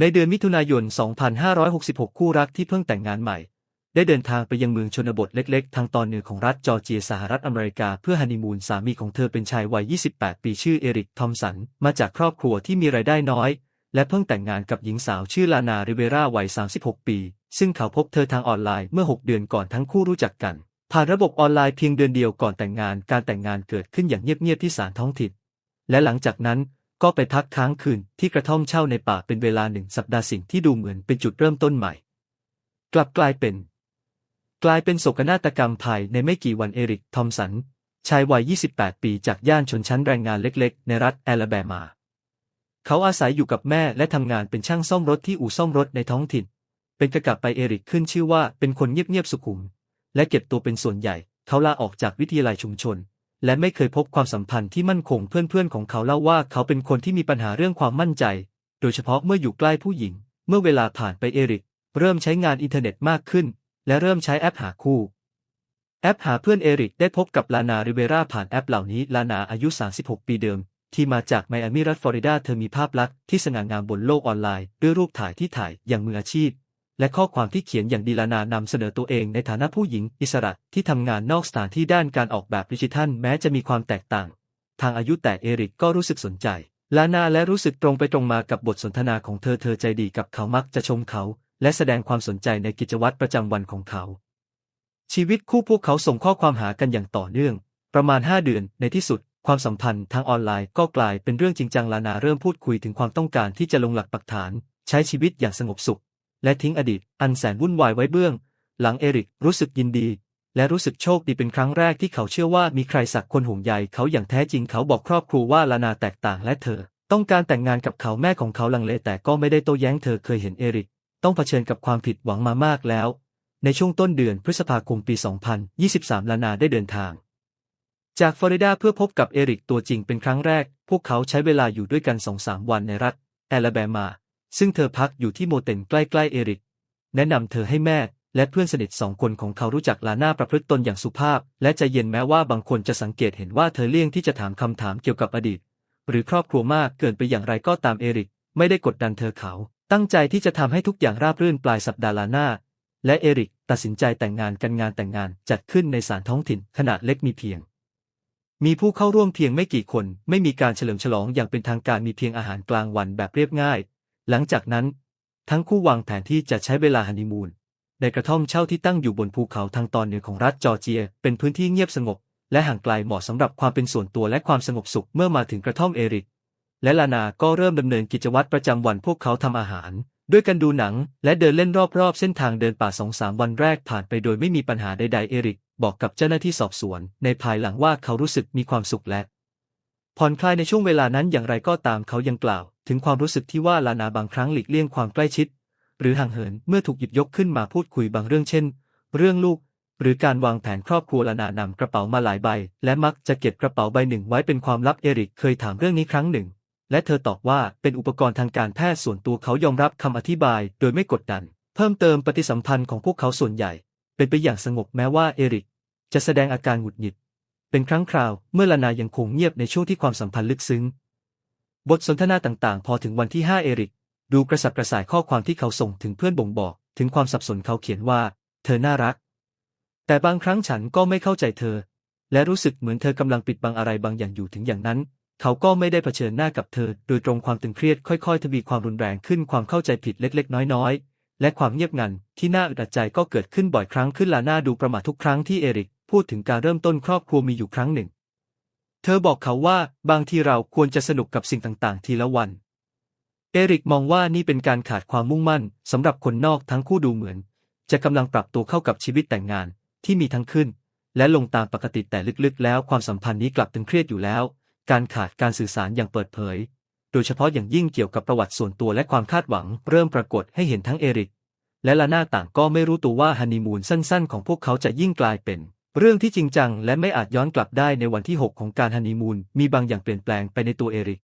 ในเดือนมิถุนายน 2566 คู่รักที่เพิ่งแต่งงานใหม่ ได้เดินทางไปยังเมืองชนบทเล็กๆ ทางตอนเหนือของรัฐจอร์เจียสหรัฐอเมริกา เพื่อฮันนีมูนสามีของเธอเป็นชายวัย 28 ปีชื่อเอริก ทอมสัน มาจากครอบครัวที่มีรายได้น้อย และเพิ่งแต่งงานกับหญิงสาวชื่อลานาริเวราวัย 36 ปี ซึ่งเขาพบเธอทางออนไลน์เมื่อ 6 เดือนก่อนทั้งคู่รู้จักกัน ผ่านระบบออนไลน์เพียงเดือนเดียวก่อนแต่งงาน การแต่งงานเกิดขึ้นอย่างเงียบๆที่ศาลท้องถิ่นและหลังจากนั้น ก็ไปพักค้างคืนที่กระท่อมเช่าในป่าเป็นเวลาหนึ่งสัปดาห์สิ่งที่ดูเหมือนเป็นจุดเริ่มต้นใหม่ กลับกลายเป็น กลายเป็นโศกนาฏกรรมภายในไม่กี่วันเอริก ทอมสัน ชายวัย 28 ปีจากย่านชนชั้นแรงงานเล็กๆ ในรัฐแอลาแบมา เขาอาศัยอยู่กับแม่และทำงานเป็นช่างซ่อมรถที่อู่ซ่อมรถในท้องถิ่น เป็นกระกับไปเอริกขึ้นชื่อว่าเป็นคนเงียบๆสุขุม และเก็บตัวเป็นส่วนใหญ่ เขาลาออกจากวิทยาลัยชุมชน และไม่เคยพบความสัมพันธ์ที่มั่นคงเพื่อนๆของเขาเล่าว่าเขาเป็นคนที่มีปัญหาเรื่องความมั่นใจ โดยเฉพาะเมื่ออยู่ใกล้ผู้หญิง เมื่อเวลาผ่านไปเอริก เริ่มใช้งานอินเทอร์เน็ตมากขึ้น และเริ่มใช้แอปหาคู่ แอปหาเพื่อนเอริกได้พบกับลานาริเวราผ่านแอปเหล่านี้ลานาอายุ 36 ปีเดิม ที่มาจากไมอามีรัฐฟลอริดาเธอมีภาพลักษณ์ที่สง่างามบนโลกออนไลน์ด้วยรูปถ่ายที่ถ่ายอย่างมืออาชีพ และข้อความที่เขียนอย่างดีลานานำเสนอตัวเองในฐานะผู้หญิงอิสระที่ทำงานนอกสถานที่ด้านการออกแบบดิจิทัลแม้จะมีความแตกต่าง ทางอายุแต่เอริกก็รู้สึกสนใจ ลานาและรู้สึกตรงไปตรงมากับบทสนทนาของเธอเธอใจดีกับเขามักจะชมเขา และแสดงความสนใจในกิจวัตรประจำวันของเขา ชีวิตคู่พวกเขาส่งข้อความหากันอย่างต่อเนื่อง ประมาณ 5 เดือนในที่สุดความสัมพันธ์ทางออนไลน์ก็กลายเป็นเรื่องจริงจังลานาเริ่มพูดคุยถึงความต้องการที่จะลงหลักปักฐาน ใช้ชีวิตอย่างสงบสุข และทิ้งอดีต อันแสนวุ่นวายไว้เบื้อง หลังเอริกรู้สึกยินดี และรู้สึกโชคดีเป็นครั้งแรกที่เขาเชื่อว่ามีใครสักคนห่วงใยเขาอย่างแท้จริงเขาบอกครอบครัวว่าลานาแตกต่างและเธอ ต้องการแต่งงานกับเขาแม่ของเขาลังเลแต่ก็ไม่ได้โต้แย้งเธอเคยเห็นเอริก ต้องเผชิญกับความผิดหวังมามากแล้ว ในช่วงต้นเดือนพฤษภาคมปี 2023 ลานาได้เดินทางจากฟลอริดาเพื่อพบกับเอริกตัวจริงเป็นครั้งแรก พวกเขาใช้เวลาอยู่ด้วยกันสองสามวันในรัฐแอลาแบมา ซึ่งเธอพักอยู่ที่โมเต็นใกล้ๆเอริก แนะนำเธอให้แม่และเพื่อนสนิทสองคนของเขารู้จักลาน่าประพฤติตนอย่างสุภาพ และใจเย็นแม้ว่าบางคนจะสังเกตเห็นว่าเธอเลี่ยงที่จะถามคำถามเกี่ยวกับอดีต หรือครอบครัวมากเกินไปอย่างไรก็ตามเอริก ไม่ได้กดดันเธอเขา ตั้งใจที่จะทำให้ทุกอย่างราบรื่นปลายสัปดาห์ลาน่าและเอริกตัดสินใจแต่งงานกันงานแต่งงานจัดขึ้นในศาลท้องถิ่นขนาดเล็กมีเพียง มีผู้เข้าร่วมเพียงไม่กี่คน ไม่มีการเฉลิมฉลองอย่างเป็นทางการมีเพียงอาหารกลางวันแบบเรียบง่าย หลังจากนั้น ทั้งคู่วางแผนที่จะใช้เวลาฮันนีมูนในกระท่อมเช่าที่ตั้งอยู่บนภูเขาทางตอนเหนือของรัฐจอร์เจีย เป็นพื้นที่เงียบสงบ และห่างไกลเหมาะสำหรับความเป็นส่วนตัวและความสงบสุขเมื่อมาถึงกระท่อมเอริก และลานาก็เริ่มดำเนินกิจวัตรประจำวันพวกเขาทำอาหาร ด้วยกันดูหนัง และเดินเล่นรอบๆ เส้นทางเดินป่าสองสามวันแรกผ่านไปโดยไม่มีปัญหาใดๆเอริก บอกกับเจ้าหน้าที่สอบสวน ในภายหลังว่าเขารู้สึกมีความสุขและ ผ่อนคลายในช่วงเวลานั้นอย่างไรก็ตามเขายังกล่าว ถึงความรู้สึกที่ว่าลานาบางครั้งหลีกเลี่ยงความใกล้ชิด หรือห่างเหินเมื่อถูกหยิบยกขึ้นมาพูดคุยบางเรื่องเช่น เรื่องลูก หรือการวางแผนครอบครัวลานานำกระเป๋ามาหลายใบ และมักจะเก็บกระเป๋าใบหนึ่งไว้เป็นความลับเอริกเคยถามเรื่องนี้ครั้งหนึ่ง และเธอตอบว่าเป็นอุปกรณ์ทางการแพทย์ส่วนตัวเขายอมรับคำอธิบาย โดยไม่กดดัน เพิ่มเติมปฏิสัมพันธ์ของพวกเขาส่วนใหญ่ เป็นไปอย่างสงบแม้ว่าเอริกจะแสดงอาการหงุดหงิด เป็นครั้งคราวเมื่อลานายังคงเงียบในช่วงที่ความสัมพันธ์ลึกซึ้ง บทสนทนาต่างๆ พอถึงวันที่ 5 เอริก ดูกระสับกระส่ายข้อความที่เขาส่งถึงเพื่อนบ่งบอก ถึงความสับสนเขาเขียนว่า เธอน่ารัก แต่บางครั้งฉันก็ไม่เข้าใจเธอ และรู้สึกเหมือนเธอกำลังปิดบังอะไรบางอย่างอยู่ถึงอย่างนั้น เขาก็ไม่ได้เผชิญหน้ากับเธอ โดยตรงความตึงเครียดค่อยๆ ทวีความรุนแรงขึ้นความเข้าใจผิดเล็กๆ น้อยๆและความเงียบงันที่น่าอึดอัดใจก็เกิดขึ้นบ่อยครั้งขึ้นลาน่าดูประมาททุกครั้งที่เอริก พูดถึงการเริ่มต้นครอบครัวมีอยู่ครั้งหนึ่ง เธอบอกเขาว่าบางทีเราควรจะสนุกกับสิ่งต่างๆ ทีละวัน เอริกมองว่านี่เป็นการขาดความมุ่งมั่นสำหรับคนนอกทั้งคู่ดูเหมือน จะกำลังปรับตัวเข้ากับชีวิตแต่งงานที่มีทั้งขึ้น และลงตามปกติแต่ลึกๆ แล้วความสัมพันธ์นี้กลับตึงเครียดอยู่แล้ว การขาดการสื่อสารอย่างเปิดเผย โดยเฉพาะอย่างยิ่งเกี่ยวกับประวัติส่วนตัวและความคาดหวัง เริ่มปรากฏให้เห็นทั้งเอริกและลาน่าต่างก็ไม่รู้ตัวว่าฮันนีมูนสั้นๆ ของพวกเขาจะยิ่งกลายเป็น เรื่องที่จริงจังและไม่อาจย้อนกลับได้ในวันที่ 6 ของการฮันนีมูนมีบางอย่างเปลี่ยนแปลงไปในตัวเอริก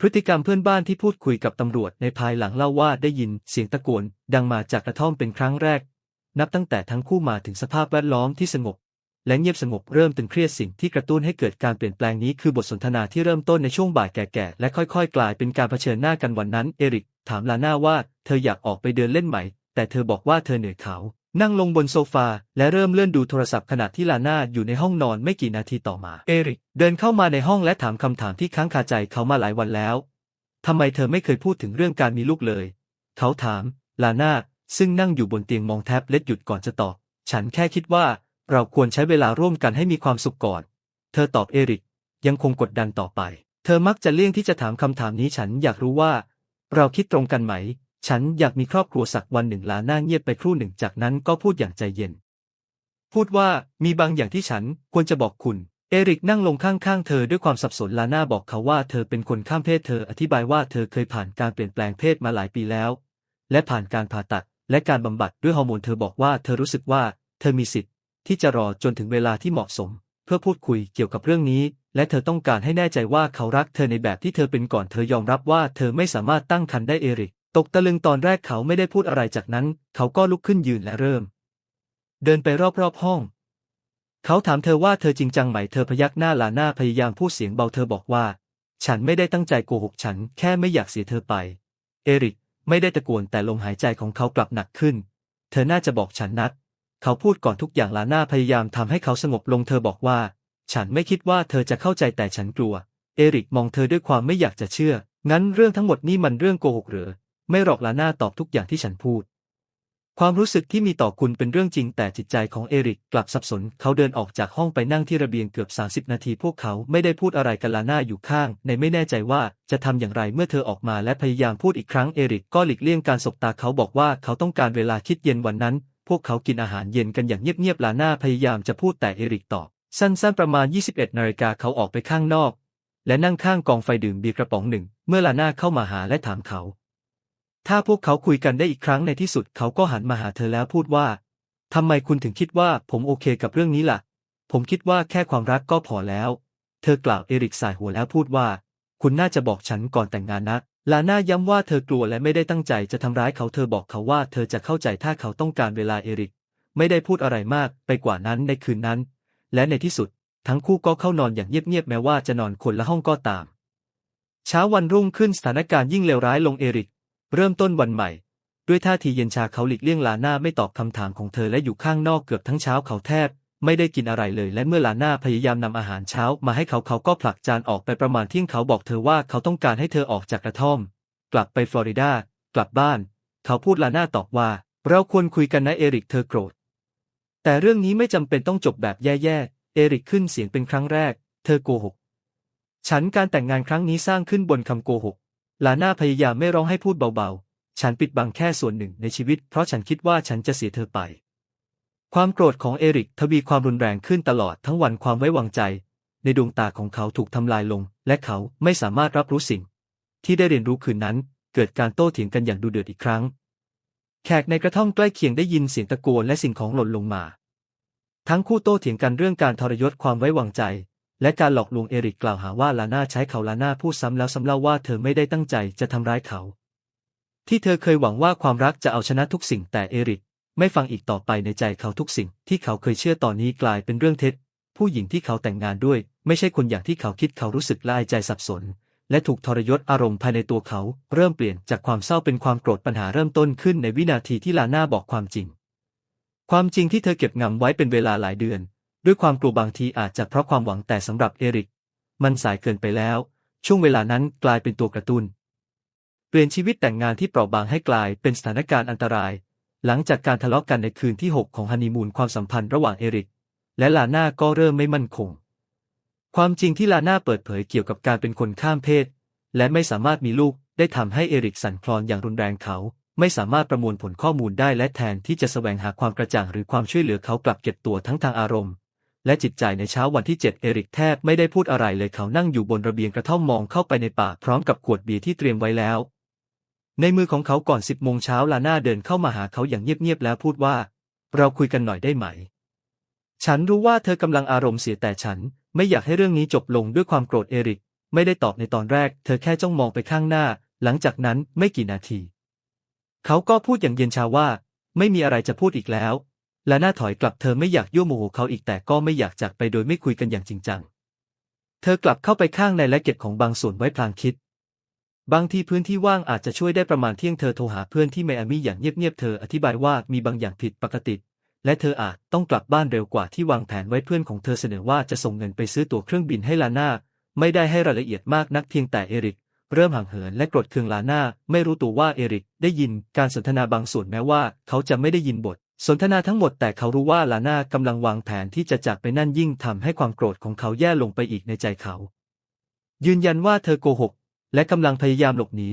พฤติกรรมเพื่อนบ้านที่พูดคุยกับตำรวจในภายหลังเล่าว่าได้ยินเสียงตะโกนดังมาจากกระท่อมเป็นครั้งแรก นับตั้งแต่ทั้งคู่มาถึงสภาพแวดล้อมที่สงบ และเงียบสงบเริ่มตึงเครียดสิ่งที่กระตุ้นให้เกิดการเปลี่ยนแปลงนี้คือบทสนทนาที่เริ่มต้นในช่วงบ่ายแก่ๆและค่อยๆ กลายเป็นการเผชิญหน้ากันวันนั้น เอริกถามลาน่าว่า เธออยากออกไปเดินเล่นไหม แต่เธอบอกว่าเธอเหนื่อยเขา นั่งลงบนโซฟา และเริ่มเลื่อนดูโทรศัพท์ขณะที่ลาน่าอยู่ในห้องนอนไม่กี่นาทีต่อมา เอริก เดินเข้ามาในห้องและถามคำถามที่ค้างคาใจเขามาหลายวันแล้วทำไมเธอไม่เคยพูดถึงเรื่องการมีลูกเลย เขาถาม ลาน่าซึ่งนั่งอยู่บนเตียงมองแท็บเล็ตหยุดก่อนจะตอบ ฉันแค่คิดว่าเราควรใช้เวลาร่วมกันให้มีความสุขก่อน เธอตอบเอริก ยังคงกดดันต่อไป เธอมักจะเลี่ยงที่จะถามคำถามนี้ฉันอยากรู้ว่า เราคิดตรงกันไหม ฉันอยากมีครอบครัวสักวันหนึ่งลาหน้าเงียบไปครู่หนึ่งจากนั้นก็พูดอย่างใจเย็น พูดว่ามีบางอย่างที่ฉันควรจะบอกคุณ เอริกนั่งลงข้างๆเธอด้วยความสับสนลาน่าบอกเขาว่าเธอเป็นคนข้ามเพศเธออธิบายว่าเธอเคยผ่านการเปลี่ยนแปลงเพศมาหลายปีแล้ว และผ่านการผ่าตัด และการบำบัดด้วยฮอร์โมนเธอบอกว่าเธอรู้สึกว่าเธอมีสิทธิ์ ที่จะรอจนถึงเวลาที่เหมาะสม เพื่อพูดคุยเกี่ยวกับเรื่องนี้ และเธอต้องการให้แน่ใจว่าเขารักเธอในแบบที่เธอเป็นก่อนเธอยอมรับว่าเธอไม่สามารถตั้งครรภ์ได้เอริก ตกตะลึงตอนแรกเขาไม่ได้พูดอะไรจากนั้น เขาก็ลุกขึ้นยืนและเริ่ม เดินไปรอบๆห้อง เขาถามเธอว่าเธอจริงจังไหมเธอพยักหน้าลาหน้าพยายามพูดเสียงเบาเธอบอกว่า ฉันไม่ได้ตั้งใจโกหกฉัน แค่ไม่อยากเสียเธอไป เอริกไม่ได้ตะโกนแต่ลมหายใจของเขากลับหนักขึ้น เธอน่าจะบอกฉันนัดเขาพูดก่อนทุกอย่างลาน่าพยายามทำให้เขาสงบลงเธอบอกว่า ฉันไม่คิดว่าเธอจะเข้าใจแต่ฉันกลัว เอริกมองเธอด้วยความไม่อยากจะเชื่อ งั้นเรื่องทั้งหมดนี่มันเรื่องโกหกหรือ ไม่หรอกลาน่าตอบทุกอย่างที่ฉันพูด ความรู้สึกที่มีต่อคุณเป็นเรื่องจริง แต่จิตใจของเอริกกลับสับสน เขาเดินออกจากห้องไปนั่งที่ระเบียงเกือบ 30 นาที พวกเขาไม่ได้พูดอะไรกันลาน่าอยู่ข้าง ในไม่แน่ใจว่าจะทำอย่างไรเมื่อเธอออกมาและพยายามพูดอีกครั้งเอริกก็หลีกเลี่ยงการสบตาเขาบอกว่าเขาต้องการเวลาคิดเย็นวันนั้น พวกเขากินอาหารเย็นกันอย่างเงียบๆลาน่าพยายามจะพูดแต่เอริกตอบสั้นๆประมาณ 21 นาฬิกาเขาออกไปข้างนอก และนั่งข้างกองไฟดื่มเบียร์กระป๋องหนึ่ง เมื่อลาน่าเข้ามาหาและถามเขา ถ้าพวกเขาคุยกันได้อีกครั้งในที่สุดเขาก็หันมาหาเธอแล้วพูดว่าทำไมคุณถึงคิดว่าผมโอเคกับเรื่องนี้ล่ะ ผมคิดว่าแค่ความรักก็พอแล้ว เธอกล่าวเอริกสายหัวแล้วพูดว่า คุณน่าจะบอกฉันก่อนแต่งงานนะลาน่าย้ำว่าเธอกลัวและไม่ได้ตั้งใจจะทำร้ายเขาเธอบอกเขาว่าเธอจะเข้าใจถ้าเขาต้องการเวลาเอริก ไม่ได้พูดอะไรมากไปกว่านั้นในคืนนั้น และในที่สุด ทั้งคู่ก็เข้านอนอย่างเงียบๆแม้ว่าจะนอนคนละห้องก็ตาม เช้าวันรุ่งขึ้นสถานการณ์ยิ่งเลวร้ายลงเอริก เริ่มต้นวันใหม่ ด้วยท่าทีเย็นชาเขาหลีกเลี่ยงลาน่าไม่ตอบคำถามของเธอและอยู่ข้างนอกเกือบทั้งเช้าเขาแทบ ไม่ได้กินอะไรเลย และเมื่อลาน่าพยายามนำอาหารเช้ามาให้เขาเขาก็ผลักจานออกไปประมาณเที่ยงเขาบอกเธอว่าเขาต้องการให้เธอออกจากกระท่อม กลับไปฟลอริดากลับบ้าน เขาพูดลาน่าตอบว่า เราควรคุยกันนะเอริกเธอโกรธ แต่เรื่องนี้ไม่จำเป็นต้องจบแบบแย่ๆเอริกขึ้นเสียงเป็นครั้งแรก เธอโกหก ฉันการแต่งงานครั้งนี้สร้างขึ้นบนคำโกหก ลาน่าพยายามไม่ร้องให้พูดเบาๆ ฉันปิดบังแค่ส่วนหนึ่งในชีวิต เพราะฉันคิดว่าฉันจะเสียเธอไป ความโกรธของเอริกทวีความรุนแรงขึ้นตลอดทั้งวันความไว้วางใจ ในดวงตาของเขาถูกทำลายลง และเขาไม่สามารถรับรู้สิ่ง ที่ได้เรียนรู้คืนนั้น เกิดการโต้เถียงกันอย่างดุเดือดอีกครั้ง แขกในกระท่อมใกล้เคียงได้ยินเสียงตะโกนและสิ่งของหล่นลงมา ทั้งคู่โต้เถียงกันเรื่องการทรยศความไว้วางใจ และการหลอกลวงเอริกกล่าวหาว่าลาน่าใช้เขาลาน่าพูดซ้ำแล้วซ้ำเล่าว่าเธอไม่ได้ตั้งใจจะทำร้ายเขา ที่เธอเคยหวังว่าความรักจะเอาชนะทุกสิ่งแต่เอริกไม่ฟังอีกต่อไปในใจเขาทุกสิ่งที่เขาเคยเชื่อตอนนี้กลายเป็นเรื่องเท็จ ผู้หญิงที่เขาแต่งงานด้วย ไม่ใช่คนอย่างที่เขาคิดเขารู้สึกละอายใจสับสน และถูกทรยศอารมณ์ภายในตัวเขา เริ่มเปลี่ยนจากความเศร้าเป็นความโกรธปัญหาเริ่มต้นขึ้นในวินาทีที่ลาน่าบอกความจริง ความจริงที่เธอเก็บงำไว้เป็นเวลาหลายเดือน ด้วยความกลัวบางทีอาจจะเพราะความหวังแต่สำหรับเอริก มันสายเกินไปแล้ว ช่วงเวลานั้นกลายเป็นตัวกระตุน้น เปลี่ยนชีวิตแต่งงานที่เปราะบางให้กลายเป็นสถานการณ์อันตราย หลังจากการทะเลาะกันในคืนที่ 6 ของฮันนีมูนความสัมพันธ์ระหว่างเอริก และลาน่าก็เริ่มไม่มั่นคง ความจริงที่ลาน่าเปิดเผยเกี่ยวกับการเป็นคนข้ามเพศ และไม่สามารถมีลูกได้ทำให้เอริกสั่นคลอนอย่างรุนแรงเขาไม่สามารถประมวลผลข้อมูลได้และแทนที่จะแสวงหาความกระจ่างหรือความช่วยเหลือเขากลับเก็บตัวทั้งทางอารมณ์ และจิตใจในเช้าวันที่ 7 เอริกแทบไม่ได้พูดอะไรเลยเขานั่งอยู่บนระเบียงกระท่อมมองเข้าไปในป่าพร้อมกับขวดเบียร์ที่เตรียมไว้แล้ว ในมือของเขาก่อนสิบโมงเช้าลาน่าเดินเข้ามาหาเขาอย่างเงียบๆแล้วพูดว่า เราคุยกันหน่อยได้ไหม ฉันรู้ว่าเธอกำลังอารมณ์เสียแต่ฉัน ไม่อยากให้เรื่องนี้จบลงด้วยความโกรธเอริก ไม่ได้ตอบในตอนแรก เธอแค่จ้องมองไปข้างหน้า หลังจากนั้นไม่กี่นาที เขาก็พูดอย่างเย็นชาว่า ไม่มีอะไรจะพูดอีกแล้ว และหน้าถอยกลับเธอไม่อยากยั่วโมโหเขาอีกแต่ก็ไม่อยากจากไปโดยไม่คุยกันอย่างจริงจัง เธอกลับเข้าไปข้างในและเก็บของบางส่วนไว้พลางคิด บางทีพื้นที่ว่างอาจจะช่วยได้ประมาณเที่ยงเธอโทรหาเพื่อนที่ไมอามี่อย่างเงียบๆเธออธิบายว่ามีบางอย่างผิดปกติ และเธออาจต้องกลับบ้านเร็วกว่าที่วางแผนไว้เพื่อนของเธอเสนอว่าจะส่งเงินไปซื้อตั๋วเครื่องบินให้ลาน่าไม่ได้ให้รายละเอียดมากนักเพียงแต่เอริกเริ่มห่างเหินและโกรธเคืองลาน่า ไม่รู้ตัวว่าเอริกได้ยินการสนทนาบางส่วนแม้ว่า เขาจะไม่ได้ยินบท สนทนาทั้งหมดแต่เขารู้ว่าลาน่ากำลังวางแผนที่จะจากไปนั่นยิ่งทำให้ความโกรธของเขาแย่ลงไปอีกในใจเขา ยืนยันว่าเธอโกหก และกำลังพยายามหลบหนี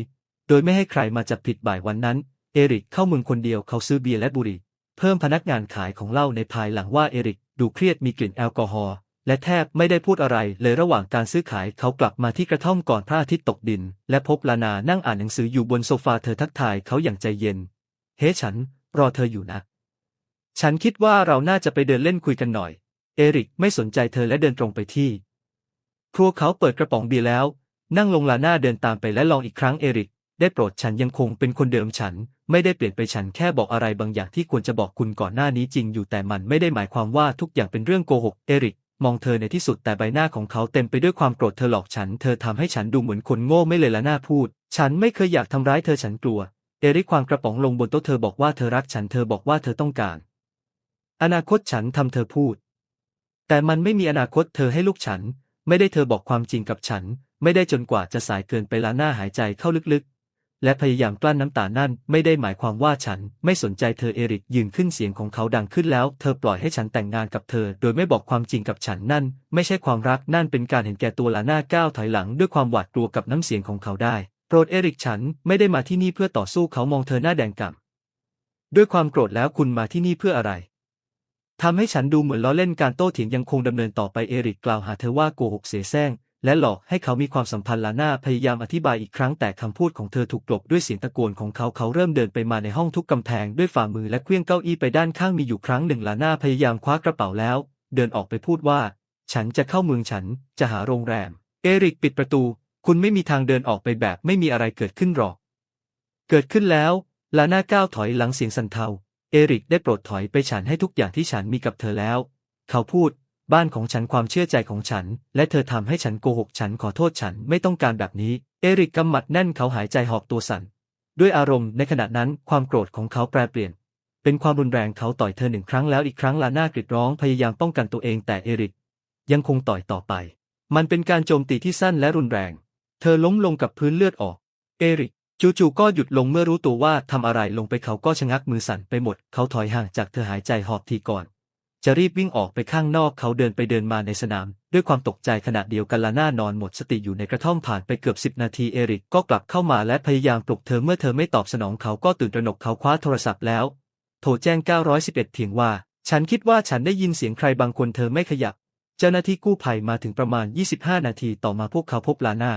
โดยไม่ให้ใครมาจับผิดบ่ายวันนั้น เอริกเข้าเมืองคนเดียวเขาซื้อเบียร์และบุหรี่ เพิ่มพนักงานขายของเหล้าในภายหลังว่าเอริกดูเครียดมีกลิ่นแอลกอฮอล์และแทบไม่ได้พูดอะไรเลยระหว่างการซื้อขายเขากลับมาที่กระท่อมก่อนพระอาทิตย์ตกดิน และพบลานานั่งอ่านหนังสืออยู่บนโซฟาเธอทักทายเขาอย่างใจเย็น เฮ้ฉัน รอเธออยู่นะ ฉันคิดว่าเราน่าจะไปเดินเล่นคุยกันหน่อย เอริกไม่สนใจเธอและเดินตรงไปที่ ครัวเขาเปิดกระป๋องเบียร์แล้ว นั่งลงลาหน้าเดินตามไปและลองอีกครั้งเอริก ได้โปรดฉันยังคงเป็นคนเดิมฉัน ไม่ได้เปลี่ยนไปฉันแค่บอกอะไรบางอย่างที่ควรจะบอกคุณก่อนหน้านี้จริงอยู่แต่มันไม่ได้หมายความว่าทุกอย่างเป็นเรื่องโกหกเอริกมองเธอในที่สุดแต่ใบหน้าของเขาเต็มไปด้วยความโกรธเธอหลอกฉัน เธอทำให้ฉันดูเหมือนคนโง่ไม่เลยละหน้าพูด ฉันไม่เคยอยากทำร้ายเธอฉันกลัว เอริกควางกระป๋องลงบนโต๊ะเธอบอกว่าเธอรักฉันเธอบอกว่าเธอต้องการ อนาคตฉันทำเธอพูด แต่มันไม่มีอนาคตเธอให้ลูกฉัน ไม่ได้เธอบอกความจริงกับฉัน ไม่ได้จนกว่าจะสายเกินไปละหน้าหายใจเข้าลึกๆ และพยายามกลั้นน้ำตานั่นไม่ได้หมายความว่าฉันไม่สนใจเธอเอริกยืนขึ้นเสียงของเขาดังขึ้นแล้ว เธอปล่อยให้ฉันแต่งงานกับเธอ โดยไม่บอกความจริงกับฉันนั่น ไม่ใช่ความรักนั่นเป็นการเห็นแก่ตัวละหน้าก้าวถอยหลังด้วยความหวาดกลัวกับน้ำเสียงของเขาได้โปรดเอริกฉันไม่ได้มาที่นี่เพื่อต่อสู้เขามองเธอหน้าแดงก่ำด้วยความโกรธแล้วคุณมาที่นี่เพื่ออะไร ทำให้ฉันดูเหมือนล้อเล่นการโต้เถียงยังคงดำเนินต่อไปเอริกกล่าวหาเธอว่าโกหกเสแสร้งและหลอกให้เขามีความสัมพันธ์ลาน่าพยายามอธิบายอีกครั้งแต่คำพูดของเธอถูกกลบด้วยเสียงตะโกนของเขาเขาเริ่มเดินไปมาในห้องทุกกำแพงด้วยฝ่ามือและเคลื่องเก้าอี้ไปด้านข้างมีอยู่ครั้งหนึ่งลาน่าพยายามคว้ากระเป๋าแล้ว เดินออกไปพูดว่า ฉันจะเข้าเมืองฉันจะหาโรงแรม เอริกปิดประตู คุณไม่มีทางเดินออกไปแบบไม่มีอะไรเกิดขึ้นหรอก เกิดขึ้นแล้วลาน่าก้าวถอยหลังเสียงสั่นเทา เอริกได้โปรดถอยไปฉันให้ทุกอย่างที่ฉันมีกับเธอแล้ว เขาพูด บ้านของฉันความเชื่อใจของฉัน และเธอทำให้ฉันโกหกฉันขอโทษฉันไม่ต้องการแบบนี้ เอริกกำหมัดแน่นเขาหายใจหอบตัวสั่น ด้วยอารมณ์ในขณะนั้นความโกรธของเขาแปรเปลี่ยน เป็นความรุนแรงเขาต่อยเธอหนึ่งครั้งแล้วอีกครั้งลาน่ากรีดร้องพยายามป้องกันตัวเองแต่เอริก ยังคงต่อยต่อไป มันเป็นการโจมตีที่สั้นและรุนแรง เธอล้มลงกับพื้นเลือดออก เอริก จู่ๆก็หยุดลงเมื่อรู้ตัวว่าทำอะไรลงไปเขาก็ชะงักมือสั่นไปหมด เขาถอยห่างจากเธอหายใจหอบทีก่อน จะรีบวิ่งออกไปข้างนอกเขาเดินไปเดินมาในสนาม ด้วยความตกใจขณะเดียวกันลาน่านอนหมดสติอยู่ในกระท่อมผ่านไปเกือบสิบนาทีเอริกก็กลับเข้ามาและพยายามปลุกเธอเมื่อเธอไม่ตอบสนองเขาก็ตื่นตระหนกเขาคว้าโทรศัพท์แล้ว โทรแจ้ง 911 เพียงว่า ฉันคิดว่าฉันได้ยินเสียงใครบางคนเธอไม่ขยับ เจ้าหน้าที่กู้ภัยมาถึงประมาณ 25 นาทีต่อมาพวกเขาพบลาน่า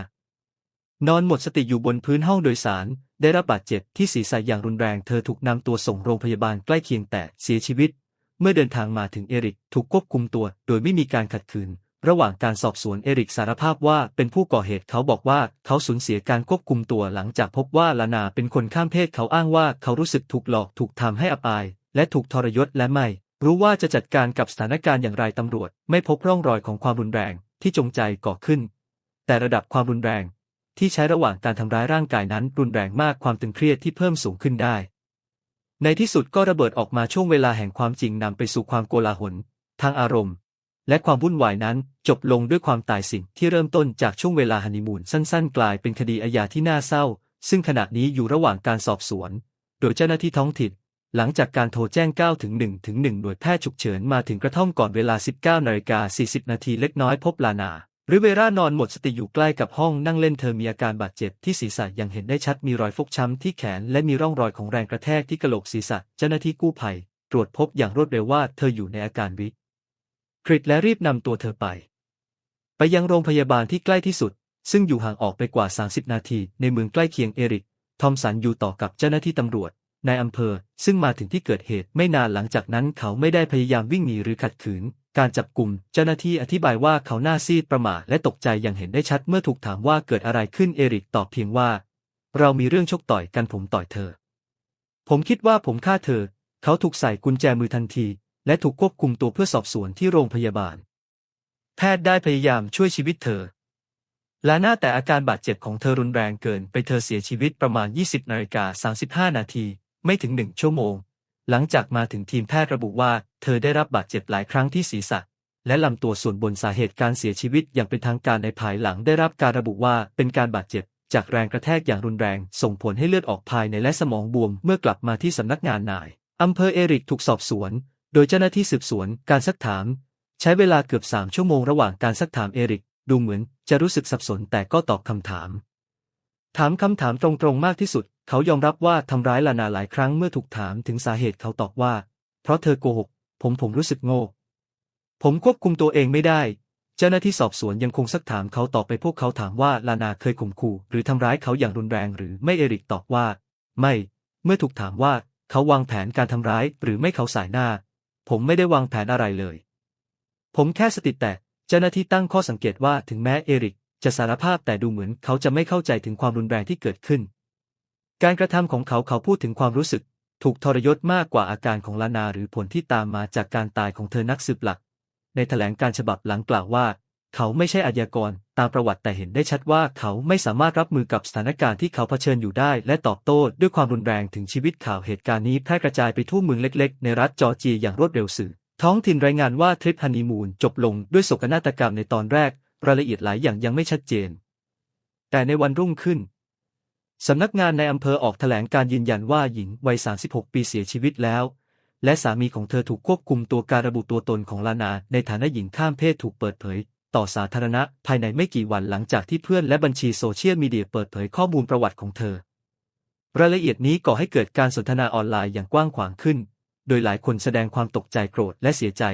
นอนหมดสติอยู่บนพื้นห้องโดยสาร ได้รับบาดเจ็บที่ศีรษะอย่างรุนแรงเธอถูกนำตัวส่งโรงพยาบาลใกล้เคียงแต่เสียชีวิต เมื่อเดินทางมาถึงเอริกถูกควบคุมตัว โดยไม่มีการขัดขืน ระหว่างการสอบสวนเอริกสารภาพว่าเป็นผู้ก่อเหตุเขาบอกว่าเขาสูญเสียการควบคุมตัวหลังจากพบว่าลานาเป็นคนข้ามเพศเขาอ้างว่าเขารู้สึกถูกหลอกถูกทำให้อับอาย และถูกทรยศและไม่รู้ว่าจะจัดการกับสถานการณ์อย่างไรตำรวจ ไม่พบร่องรอยของความรุนแรงที่จงใจก่อขึ้น แต่ระดับความรุนแรง ที่ใช้ระหว่างการทำร้ายร่างกายนั้นรุนแรงมากความตึงเครียดที่เพิ่มสูงขึ้นได้ ในที่สุดก็ระเบิดออกมาช่วงเวลาแห่งความจริงนำไปสู่ความโกลาหล ทางอารมณ์ และความวุ่นวายนั้นจบลงด้วยความตายสิ่งที่เริ่มต้นจากช่วงเวลาฮันนีมูนสั้นๆ กลายเป็นคดีอาญาที่น่าเศร้า ซึ่งขณะนี้อยู่ระหว่างการสอบสวน โดยเจ้าหน้าที่ท้องถิ่นหลังจากการโทรแจ้ง9ถึง1ถึง1หน่วยแพทย์ฉุกเฉินมาถึงกระท่อมก่อนเวลา 19นาฬิกา40นาทีเล็กน้อยพบลานา รือเวรานอนหมดสติอยู่ใกล้กับห้องนั่งเล่นเธอมีอาการบาดเจ็บที่ศีรษะยังเห็นได้ชัดมีรอยฟกช้ำที่แขนและมีร่องรอยของแรงกระแทกที่กระโหลกศีรษะ เจ้าหน้าที่กู้ภัย ตรวจพบอย่างรวดเร็วว่าเธออยู่ในอาการวิกฤตและรีบนำตัวเธอไป ไปยังโรงพยาบาลที่ใกล้ที่สุด ซึ่งอยู่ห่างออกไปกว่า 30 นาที ในเมืองใกล้เคียงเอริก ทอมสันอยู่ต่อกับเจ้าหน้าที่ตำรวจนายอำเภอ ซึ่งมาถึงที่เกิดเหตุไม่นานหลังจากนั้นเขาไม่ได้พยายามวิ่งหนีหรือขัดขืน การจับกลุ่มเจ้าหน้าที่อธิบายว่าเขาหน้าซีดประหม่าและตกใจอย่างเห็นได้ชัดเมื่อถูกถามว่าเกิดอะไรขึ้นเอริกตอบเพียงว่า เรามีเรื่องชกต่อยกันผมต่อยเธอ ผมคิดว่าผมฆ่าเธอ เขาถูกใส่กุญแจมือทันที และถูกควบคุมตัวเพื่อสอบสวนที่โรงพยาบาล แพทย์ได้พยายามช่วยชีวิตเธอ แลาน่าแต่อาการบาดเจ็บของเธอรุนแรงเกิน ไปเธอเสียชีวิตประมาณ 20นาฬิกา35นาทีไม่ถึงหนึ่งชั่วโมง หลังจากมาถึงทีมแพทย์ระบุว่า เธอได้รับบาดเจ็บหลายครั้งที่ศีรษะ และลำตัวส่วนบนสาเหตุการเสียชีวิตอย่างเป็นทางการในภายหลังได้รับการระบุว่าเป็นการบาดเจ็บ จากแรงกระแทกอย่างรุนแรง ส่งผลให้เลือดออกภายในและสมองบวมเมื่อกลับมาที่สำนักงานนายอำเภอเอริกถูกสอบสวน โดยเจ้าหน้าที่สืบสวน การซักถาม ใช้เวลาเกือบสามชั่วโมงระหว่างการซักถามเอริก ดูเหมือนจะรู้สึกสับสนแต่ก็ตอบคำถาม ถามคำถามตรงๆมากที่สุด เขายอมรับว่าทำร้ายลานาหลายครั้งเมื่อถูกถามถึงสาเหตุเขาตอบว่า เพราะเธอโกหก ผมผมรู้สึกโง่ ผมควบคุมตัวเองไม่ได้ เจ้าหน้าที่สอบสวนยังคงซักถามเขาต่อไปพวกเขาถามว่าลานาเคยข่มขู่ หรือทำร้ายเขาอย่างรุนแรงหรือไม่เอริกตอบว่า ไม่ เมื่อถูกถามว่าเขาวางแผนการทำร้ายหรือไม่เขาสายหน้า ผมไม่ได้วางแผนอะไรเลย ผมแค่สติแตกเจ้าหน้าที่ตั้งข้อสังเกตว่าถึงแม้เอริกจะสารภาพแต่ดูเหมือนเขาจะไม่เข้าใจถึงความรุนแรงที่เกิดขึ้น การกระทำของเขาเขาพูดถึงความรู้สึก ถูกทรยศมากกว่าอาการของลานาหรือผลที่ตามมาจากการตายของเธอนักสืบหลัก ในแถลงการฉบับหลังกล่าวว่า เขาไม่ใช่อาญากรตามประวัติแต่เห็นได้ชัดว่าเขาไม่สามารถรับมือกับสถานการณ์ที่เขาเผชิญอยู่ได้ และตอบโต้ด้วยความรุนแรงถึงชีวิตข่าวเหตุการณ์นี้แพร่กระจายไปทั่วเมืองเล็กๆ ในรัฐจอร์เจียอย่างรวดเร็วสื่อท้องถิ่นรายงานว่าทริปฮันนีมูนจบลงด้วยโศกนาฏกรรมในตอนแรก รายละเอียดหลายอย่างยังไม่ชัดเจน แต่ในวันรุ่งขึ้น สำนักงานในอำเภอออกแถลงการยืนยันว่าหญิงวัย 36 ปีเสียชีวิตแล้ว และสามีของเธอถูกควบคุมตัวการระบุตัวตนของลานา ในฐานะหญิงข้ามเพศถูกเปิดเผย ต่อสาธารณะภายในไม่กี่วันหลังจากที่เพื่อนและบัญชีโซเชียลมีเดียเปิดเผยข้อมูลประวัติของเธอ รายละเอียดนี้ก่อให้เกิดการสนทนาออนไลน์อย่างกว้างขวางขึ้น โดยหลายคนแสดงความตกใจโกรธและเสียใจ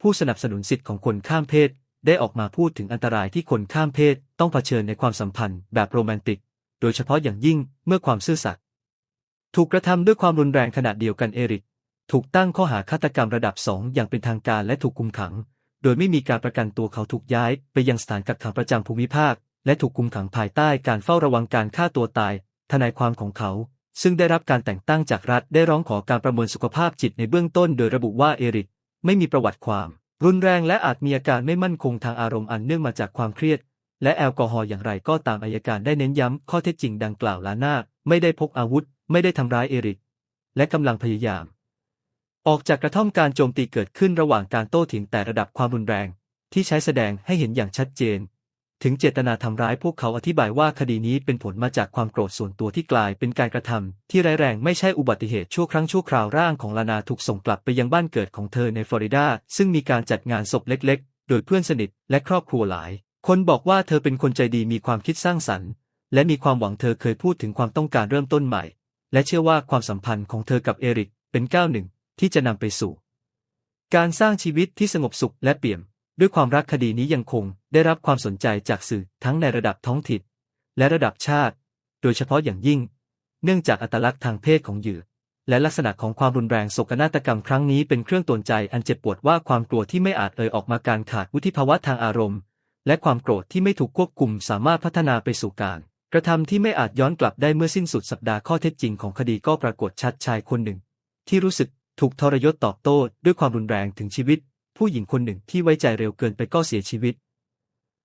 ผู้สนับสนุนสิทธิของคนข้ามเพศ ได้ออกมาพูดถึงอันตรายที่คนข้ามเพศ ต้องเผชิญในความสัมพันธ์แบบโรแมนติก โดยเฉพาะอย่างยิ่งเมื่อความซื่อสัตย์ถูกกระทำด้วยความรุนแรงขนาดเดียวกันเอริก ถูกตั้งข้อหาฆาตกรรมระดับสองอย่างเป็นทางการและถูกคุมขัง โดยไม่มีการประกันตัวเขาถูกย้ายไปยังสถานกักขังประจำภูมิภาค และถูกคุมขังภายใต้การเฝ้าระวังการฆ่าตัวตาย ทนายความของเขา ซึ่งได้รับการแต่งตั้งจากรัฐได้ร้องขอการประเมินสุขภาพจิตในเบื้องต้น โดยระบุว่าเอริก ไม่มีประวัติความ รุนแรงและอาจมีอาการไม่มั่นคงทางอารมณ์อันเนื่องมาจากความเครียด และแอลกอฮอล์อย่างไรก็ตามอายการได้เน้นย้ำข้อเท็จจริงดังกล่าวลาน่าไม่ได้พกอาวุธ ไม่ได้ทำร้ายเอริก และกำลังพยายาม ออกจากกระท่อมการโจมตีเกิดขึ้นระหว่างการโต้เถียงแต่ระดับความรุนแรง ที่ใช้แสดงให้เห็นอย่างชัดเจน ถึงเจตนาทำร้ายพวกเขาอธิบายว่าคดีนี้เป็นผลมาจากความโกรธส่วนตัวที่กลายเป็นการกระทำที่ร้ายแรงไม่ใช่อุบัติเหตุชั่วครั้งชั่วคราวร่างของลานาถูกส่งกลับไปยังบ้านเกิดของเธอในฟลอริดาซึ่งมีการจัดงานศพเล็ก ๆ โดยเพื่อนสนิทและครอบครัวหลาย คนบอกว่าเธอเป็นคนใจดีมีความคิดสร้างสรรค์ และมีความหวังเธอเคยพูดถึงความต้องการเริ่มต้นใหม่ และเชื่อว่าความสัมพันธ์ของเธอกับเอริกเป็นก้าวหนึ่งที่จะนำไปสู่ การสร้างชีวิตที่สงบสุขและเปี่ยม ด้วยความรักคดีนี้ยังคงได้รับความสนใจจากสื่อทั้งในระดับท้องถิ่นและระดับชาติ โดยเฉพาะอย่างยิ่ง เนื่องจากอัตลักษณ์ทางเพศของเหยื่อและลักษณะของความรุนแรงโศกนาฏกรรมครั้งนี้เป็นเครื่องตวนใจอันเจ็บปวดว่าความกลัวที่ไม่อาจเอ่ยออกมาการขาดวุฒิภาวะทางอารมณ์ และความโกรธที่ไม่ถูกควบคุมสามารถพัฒนาไปสู่การ กระทำที่ไม่อาจย้อนกลับได้เมื่อสิ้นสุดสัปดาห์ข้อเท็จจริงของคดีก็ปรากฏชัดชายคนหนึ่ง ที่รู้สึกถูกทรยศตอบโต้ด้วยความรุนแรงถึงชีวิต ผู้หญิงคนหนึ่งที่ไว้ใจเร็วเกินไปก็เสียชีวิต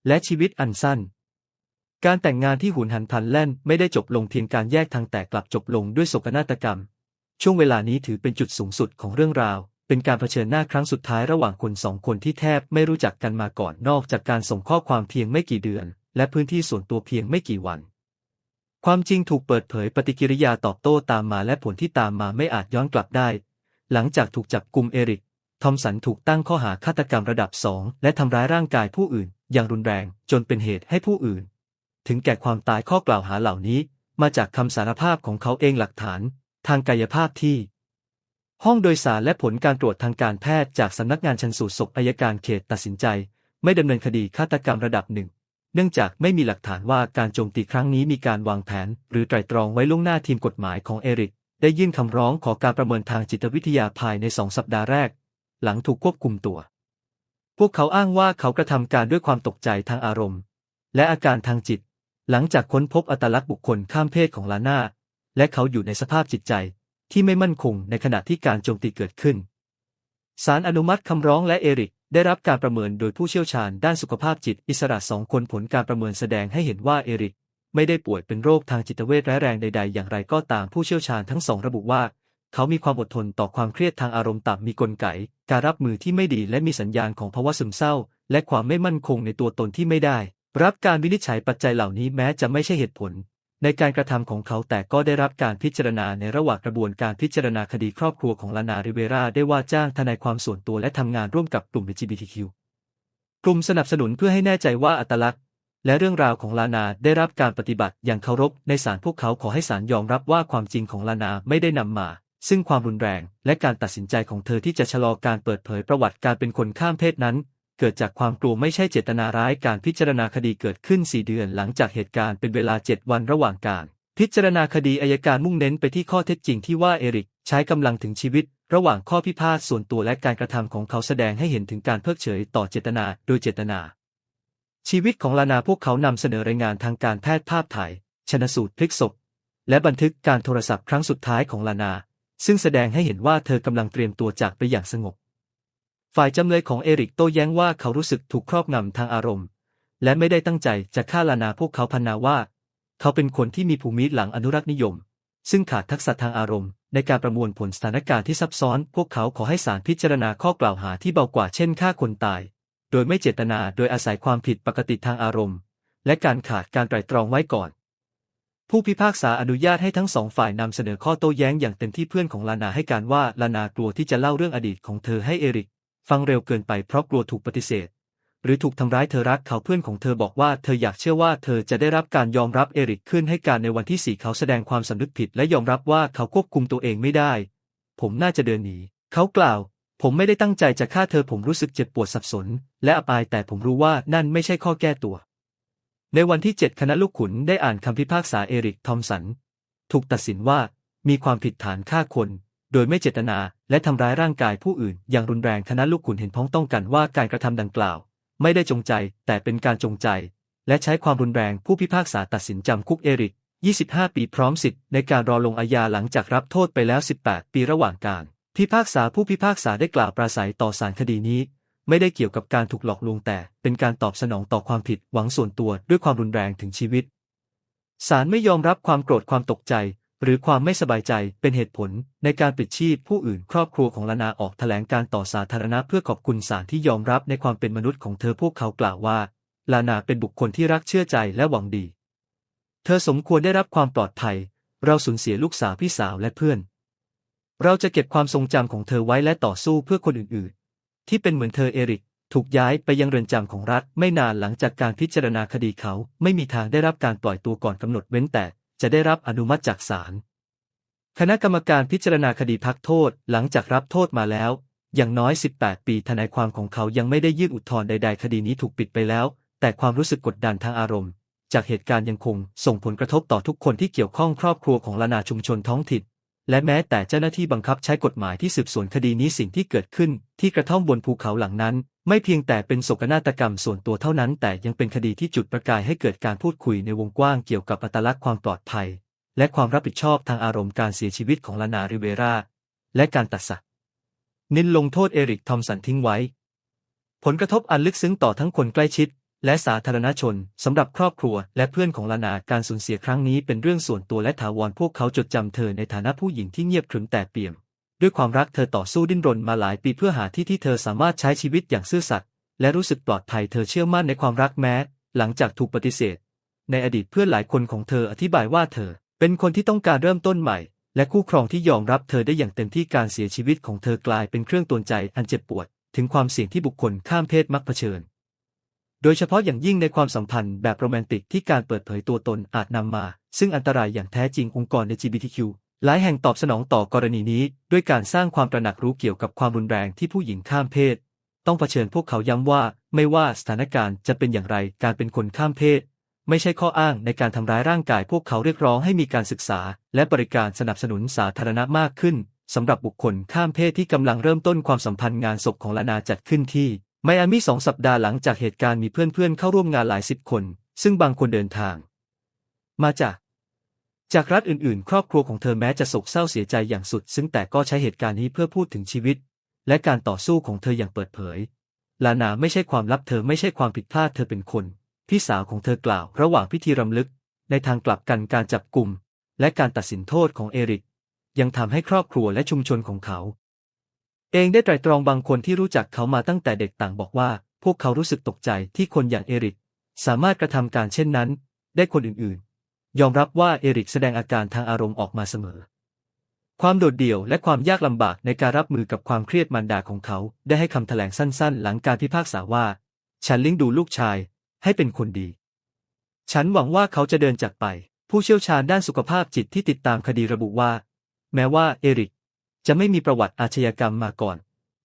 และชีวิตอันสั้น การแต่งงานที่หุนหันพลันแล่นไม่ได้จบลงเพียงการแยกทางแต่กลับจบลงด้วยโศกนาฏกรรม ช่วงเวลานี้ถือเป็นจุดสูงสุดของเรื่องราว เป็นการเผชิญหน้าครั้งสุดท้ายระหว่างคนสองคนที่แทบไม่รู้จักกันมาก่อนนอกจากการส่งข้อความเพียงไม่กี่เดือน และพื้นที่ส่วนตัวเพียงไม่กี่วัน ความจริงถูกเปิดเผยปฏิกิริยาตอบโต้ตามมาและผลที่ตามมาไม่อาจย้อนกลับได้ หลังจากถูกจับกลุ่มเอริก ทอมสันถูกตั้งข้อหาฆาตกรรมระดับสองและทำร้ายร่างกายผู้อื่น อย่างรุนแรงจนเป็นเหตุให้ผู้อื่น ถึงแก่ความตายข้อกล่าวหาเหล่านี้ มาจากคำสารภาพของเขาเองหลักฐาน ทางกายภาพที่ ห้องโดยสารและผลการตรวจทางการแพทย์จากสำนักงานชันสูตรศพอายการเขตตัดสินใจ ไม่ดำเนินคดีฆาตกรรมระดับหนึ่ง เนื่องจากไม่มีหลักฐานว่าการโจมตีครั้งนี้มีการวางแผน หรือไตร่ตรองไว้ล่วงหน้าทีมกฎหมายของเอริก ได้ยื่นคำร้องขอการประเมินทางจิตวิทยาภายในสองสัปดาห์แรก หลังถูกควบคุมตัว พวกเขาอ้างว่าเขากระทำการด้วยความตกใจทางอารมณ์ และอาการทางจิต หลังจากค้นพบอัตลักษณ์บุคคลข้ามเพศของลาน่าและเขาอยู่ในสภาพจิตใจ ที่ไม่มั่นคงในขณะที่การโจมตีเกิดขึ้นศาลอนุมัติคำร้องและเอริกได้รับการประเมินโดยผู้เชี่ยวชาญด้านสุขภาพจิตอิสระสองคนผลการประเมินแสดงให้เห็นว่าเอริกไม่ได้ป่วยเป็นโรคทางจิตเวชร้ายแรงใด ๆ อย่างไรก็ตามผู้เชี่ยวชาญทั้งสองระบุว่า เขามีความอดทนต่อความเครียดทางอารมณ์ต่ำมีกลไก การรับมือที่ไม่ดีและมีสัญญาณของภาวะซึมเศร้า และความไม่มั่นคงในตัวตนที่ไม่ได้ รับการวินิจฉัยปัจจัยเหล่านี้แม้จะไม่ใช่เหตุผล ในการกระทำของเขาแต่ก็ได้รับการพิจารณาในระหว่างกระบวนการพิจารณาคดีครอบครัวของลานาริเวราได้ว่าจ้างทนายความส่วนตัวและทำงานร่วมกับกลุ่ม LGBTQ กลุ่มสนับสนุนเพื่อให้แน่ใจว่าอัตลักษณ์ และเรื่องราวของลานาได้รับการปฏิบัติอย่างเคารพในศาลพวกเขาขอให้ศาลยอมรับว่าความจริงของลานาไม่ได้นำมาซึ่งความรุนแรงและการตัดสินใจของเธอที่จะชะลอการเปิดเผยประวัติการเป็นคนข้ามเพศนั้น เกิดจากความกลัวไม่ใช่เจตนาร้ายการพิจารณาคดีเกิดขึ้น 4 เดือนหลังจากเหตุการณ์เป็นเวลา 7 วันระหว่างการ พิจารณาคดีอายการมุ่งเน้นไปที่ข้อเท็จจริงที่ว่าเอริกใช้กำลังถึงชีวิต ระหว่างข้อพิพาทส่วนตัวและการกระทำของเขาแสดงให้เห็นถึงการเพิกเฉยต่อเจตนาโดยเจตนา ชีวิตของลานาพวกเขานำเสนอรายงานทางการแพทย์ภาพถ่ายชนสูตรพลิกศพและบันทึกการโทรศัพท์ครั้งสุดท้ายของลานา ซึ่งแสดงให้เห็นว่าเธอกำลังเตรียมตัวจากไปอย่างสงบ ฝ่ายจำเลยของเอริกโต้แย้งว่าเขารู้สึกถูกครอบงำทางอารมณ์ และไม่ได้ตั้งใจจะฆ่าลานาพวกเขาพันนาว่า เขาเป็นคนที่มีภูมิหลังอนุรักษ์นิยม ซึ่งขาดทักษะทางอารมณ์ ในการประมวลผลสถานการณ์ที่ซับซ้อน พวกเขาขอให้ศาลพิจารณาข้อกล่าวหาที่เบากว่าเช่นฆ่าคนตาย โดยไม่เจตนาโดยอาศัยความผิดปกติทางอารมณ์ และการขาดการไตร่ตรองไว้ก่อน ผู้พิพากษาอนุญาตให้ทั้งสองฝ่ายนำเสนอข้อโต้แย้งอย่างเต็มที่เพื่อนของลานาให้การว่าลานากลัวที่จะเล่าเรื่องอดีตของเธอให้เอริก ฟังเร็วเกินไปเพราะกลัวถูกปฏิเสธ หรือถูกทำร้ายเธอรักเขาเพื่อนของเธอบอกว่าเธออยากเชื่อว่าเธอจะได้รับการยอมรับเอริกขึ้นให้การในวันที่สี่เขาแสดงความสำนึกผิดและยอมรับว่าเขาควบคุมตัวเองไม่ได้ ผมน่าจะเดินหนีเขากล่าว ผมไม่ได้ตั้งใจจะฆ่าเธอผมรู้สึกเจ็บปวดสับสน และอับอายแต่ผมรู้ว่านั่นไม่ใช่ข้อแก้ตัว ในวันที่ 7 คณะลูกขุนได้อ่านคำพิพากษาเอริกทอมสัน ถูกตัดสินว่ามีความผิดฐานฆ่าคน โดยไม่เจตนา และทำร้ายร่างกายผู้อื่น อย่างรุนแรงคณะลูกขุนเห็นพ้องต้องกันว่าการกระทำดังกล่าว ไม่ได้จงใจ แต่เป็นการจงใจ และใช้ความรุนแรงผู้พิพากษาตัดสินจำคุกเอริก 25 ปีพร้อมสิทธิ์ในการรอลงอาญาหลังจากรับโทษไปแล้ว 18 ปีระหว่างการพิพากษาผู้พิพากษาได้กล่าวปราศัยต่อสารคดีนี้ ไม่ได้เกี่ยวกับการถูกหลอกลวงแต่เป็นการตอบสนองต่อความผิดหวังส่วนตัวด้วยความรุนแรงถึงชีวิตศาลไม่ยอมรับความโกรธความตกใจ หรือความไม่สบายใจเป็นเหตุผลในการปิดชีพผู้อื่นครอบครัวของลานาออกแถลงการต่อสาธารณะเพื่อขอบคุณศาลที่ยอมรับในความเป็นมนุษย์ของเธอพวกเขากล่าวว่า ลานาเป็นบุคคลที่รักเชื่อใจและหวังดี เธอสมควรได้รับความปลอดภัย เราสูญเสียลูกสาวพี่สาวและเพื่อน เราจะเก็บความทรงจำของเธอไว้และต่อสู้เพื่อคนอื่นๆ ที่เป็นเหมือนเธอเอริกถูกย้ายไปยังเรือนจำของรัฐไม่นานหลังจากการพิจารณาคดีเขาไม่มีทางได้รับการปล่อยตัวก่อนกำหนดเว้นแต่ จะได้รับอนุมัติจากศาลคณะกรรมการพิจารณาคดีพักโทษหลังจากรับโทษมาแล้ว อย่างน้อย 18 ปีทนายความของเขายังไม่ได้ยื่นอุทธรณ์ใด ๆ คดีนี้ถูกปิดไปแล้ว แต่ความรู้สึกกดดันทางอารมณ์ จากเหตุการณ์ยังคงส่งผลกระทบต่อทุกคนที่เกี่ยวข้องครอบครัวของลานาชุมชนท้องถิ่นและแม้แต่เจ้าหน้าที่บังคับใช้กฎหมายที่สืบสวนคดีนี้สิ่งที่เกิดขึ้น ที่กระท่อมบนภูเขาหลังนั้น ไม่เพียงแต่เป็นโศกนาฏกรรมส่วนตัวเท่านั้น แต่ยังเป็นคดีที่จุดประกายให้เกิดการพูดคุยในวงกว้างเกี่ยวกับอัตลักษณ์ความปลอดภัย และความรับผิดชอบทางอารมณ์การเสียชีวิตของลานาริเวราและการตัดสักนินลงโทษเอริกทอมสันทิ้งไว้ ผลกระทบอันลึกซึ้งต่อทั้งคนใกล้ชิด และสาธารณชนสำหรับครอบครัว และเพื่อนของลานาการสูญเสียครั้งนี้เป็นเรื่องส่วนตัวและถาวรพวกเขาจดจำเธอในฐานะผู้หญิงที่เงียบขรึมแต่เปี่ยม ด้วยความรักเธอต่อสู้ดิ้นรนมาหลายปีเพื่อหาที่ที่เธอสามารถใช้ชีวิตอย่างซื่อสัตย์และรู้สึกปลอดภัยเธอเชื่อมั่นในความรักแม้ หลังจากถูกปฏิเสธ ในอดีตเพื่อนหลายคนของเธออธิบายว่าเธอ เป็นคนที่ต้องการเริ่มต้นใหม่ และคู่ครองที่ยอมรับเธอได้อย่างเต็มที่การเสียชีวิตของเธอกลายเป็นเครื่องตวนใจอันเจ็บปวด ถึงความเสี่ยงที่บุคคลข้ามเพศมักเผชิญ โดยเฉพาะอย่างยิ่งในความสัมพันธ์แบบโรแมนติกที่การเปิดเผยตัวตนอาจนำมา ซึ่งอันตรายอย่างแท้จริงองค์กร LGBTQ หลายแห่งตอบสนองต่อกรณีนี้ด้วยการสร้างความตระหนักรู้เกี่ยวกับความรุนแรงที่ผู้หญิงข้ามเพศ ต้องเผชิญพวกเขาย้ำว่า ไม่ว่าสถานการณ์จะเป็นอย่างไรการเป็นคนข้ามเพศ ไม่ใช่ข้ออ้างในการทำร้ายร่างกายพวกเขาเรียกร้องให้มีการศึกษา และบริการสนับสนุนสาธารณะมากขึ้นสำหรับบุคคลข้ามเพศที่กำลังเริ่มต้นความสัมพันธ์งานศพของลานาจัดขึ้นที่ไมอามี่สองสัปดาห์หลังจากเหตุการณ์มีเพื่อนๆเข้าร่วมงานหลายสิบคน ซึ่งบางคนเดินทาง มาจาก จากรัฐอื่นๆ ครอบครัวของเธอแม้จะโศกเศร้าเสียใจอย่างสุด ซึ่งแต่ก็ใช้เหตุการณ์นี้เพื่อพูดถึงชีวิต และการต่อสู้ของเธออย่างเปิดเผย ลานาไม่ใช่ความลับเธอไม่ใช่ความผิดพลาดเธอเป็นคน พี่สาวของเธอกล่าวระหว่างพิธีรำลึก ในทางกลับกันการจับกลุ่ม และการตัดสินโทษของเอริก ยังทำให้ครอบครัวและชุมชนของเขา เองได้ไตรตรองบางคนที่รู้จักเขามาตั้งแต่เด็กต่างบอกว่า พวกเขารู้สึกตกใจที่คนอย่างเอริก สามารถกระทำการเช่นนั้น ได้คนอื่นๆ ยอมรับว่าเอริกแสดงอาการทางอารมณ์ออกมาเสมอ ความโดดเดี่ยวและความยากลำบากในการรับมือกับความเครียดมารดาของเขา ได้ให้คำแถลงสั้นๆ หลังการพิพากษาว่า ฉันเลี้ยงดูลูกชาย ให้เป็นคนดี ฉันหวังว่าเขาจะเดินจากไป ผู้เชี่ยวชาญด้านสุขภาพจิตที่ติดตามคดีระบุว่า แม้ว่าเอริก จะไม่มีประวัติอาชญากรรมมาก่อน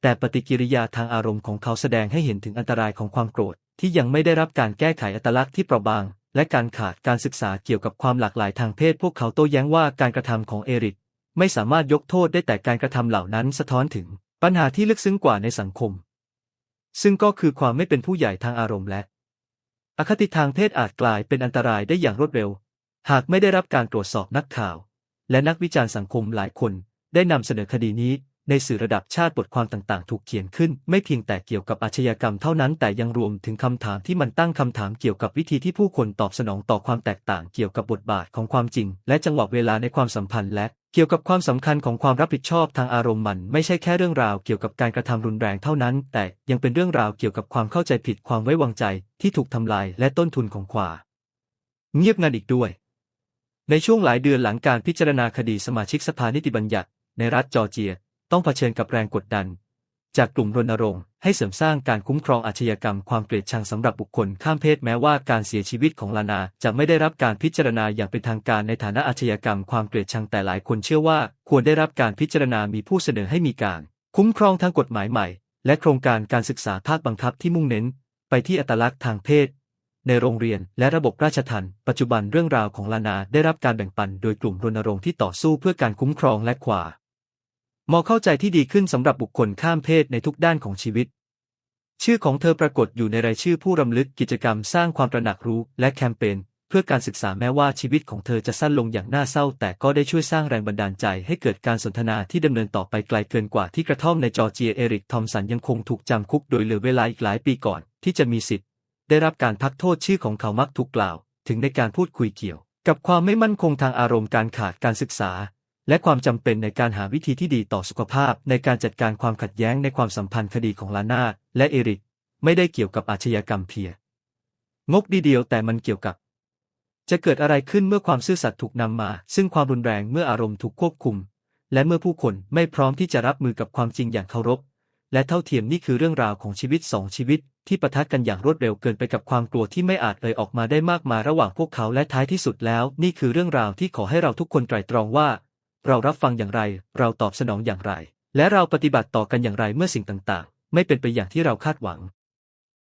แต่ปฏิกิริยาทางอารมณ์ของเขาแสดงให้เห็นถึงอันตรายของความโกรธที่ยังไม่ได้รับการแก้ไขอัตลักษณ์ที่เปราะบาง และการขาดการศึกษาเกี่ยวกับความหลากหลายทางเพศ พวกเขาโต้แย้งว่าการกระทำของเอริกไม่สามารถยกโทษได้แต่การกระทำเหล่านั้นสะท้อนถึงปัญหาที่ลึกซึ้งกว่าในสังคม ซึ่งก็คือความไม่เป็นผู้ใหญ่ทางอารมณ์และ อคติทางเพศอาจกลายเป็นอันตรายได้อย่างรวดเร็ว หากไม่ได้รับการตรวจสอบนักข่าว และนักวิจารณ์สังคมหลายคนได้นำเสนอคดีนี้ ในสื่อระดับชาติบทความต่างๆ ถูกเขียนขึ้น ไม่เพียงแต่เกี่ยวกับอาชญากรรมเท่านั้น แต่ยังรวมถึงคำถามที่มันตั้งคำถามเกี่ยวกับวิธีที่ผู้คนตอบสนองต่อความแตกต่างเกี่ยวกับบทบาทของความจริง และจังหวะเวลาในความสัมพันธ์และเกี่ยวกับความสำคัญของความรับผิดชอบทางอารมณ์มันไม่ใช่แค่เรื่องราวเกี่ยวกับการกระทำรุนแรงเท่านั้น แต่ยังเป็นเรื่องราวเกี่ยวกับความเข้าใจผิดความไว้วางใจ ที่ถูกทำลายและต้นทุนของความเงียบงันอีกด้วย ในช่วงหลายเดือนหลังการพิจารณาคดีสมาชิกสภานิติบัญญัติ ในรัฐจอร์เจีย ต้องเผชิญกับแรงกดดัน จากกลุ่มรณรงค์ให้เสริมสร้างการคุ้มครองอาชญากรรมความเกลียดชังสำหรับบุคคลข้ามเพศแม้ว่าการเสียชีวิตของลานาจะไม่ได้รับการพิจารณาอย่างเป็นทางการในฐานะอาชญากรรมความเกลียดชังแต่หลายคนเชื่อว่า ควรได้รับการพิจารณามีผู้เสนอให้มีการ คุ้มครองทางกฎหมายใหม่ และโครงการการศึกษาภาคบังคับที่มุ่งเน้น ไปที่อัตลักษณ์ทางเพศ ในโรงเรียนและระบบราชทัณฑ์ปัจจุบันเรื่องราวของลานาได้รับการแบ่งปัน โดยกลุ่มรณรงค์ที่ต่อสู้เพื่อการคุ้มครองและขวา มองเข้าใจที่ดีขึ้นสำหรับบุคคลข้ามเพศในทุกด้านของชีวิต ชื่อของเธอปรากฏอยู่ในรายชื่อผู้รำลึกกิจกรรมสร้างความตระหนักรู้และแคมเปญเพื่อการศึกษาแม้ว่าชีวิตของเธอจะสั้นลงอย่างน่าเศร้า แต่ก็ได้ช่วยสร้างแรงบันดาลใจให้เกิดการสนทนาที่ดำเนินต่อไปไกลเกินกว่าที่กระท่อมในจอร์เจียเอริกทอมสันยังคงถูกจำคุกโดยเหลือเวลาอีกหลายปีก่อน ที่จะมีสิทธิ์ ได้รับการพักโทษชื่อของเขามักถูกกล่าว ถึงในการพูดคุยเกี่ยว กับความไม่มั่นคงทางอารมณ์การขาดการศึกษา และความจำเป็นในการหาวิธีที่ดีต่อสุขภาพ ในการจัดการความขัดแย้งในความสัมพันธ์คดีของลาน่าและเอริก ไม่ได้เกี่ยวกับอาชญากรรมเพียงกดีเดียวแต่มันเกี่ยวกับ จะเกิดอะไรขึ้นเมื่อความซื่อสัตย์ถูกนำมา ซึ่งความรุนแรงเมื่ออารมณ์ถูกควบคุม และเมื่อผู้คนไม่พร้อมที่จะรับมือกับความจริงอย่างเคารพ และเท่าเทียมนี่คือเรื่องราวของชีวิตสองชีวิต ที่ปะทะกันอย่างรวดเร็วเกินไปกับความกลัวที่ไม่อาจเอ่ยออกมาได้มากมายระหว่างพวกเขาและท้ายที่สุดแล้ว นี่คือเรื่องราวที่ขอให้เราทุกคนไตร่ตรองว่า เรารับฟังอย่างไร เราตอบสนองอย่างไร และเราปฏิบัติต่อกันอย่างไรเมื่อสิ่งต่างๆ ไม่เป็นไปอย่างที่เราคาดหวัง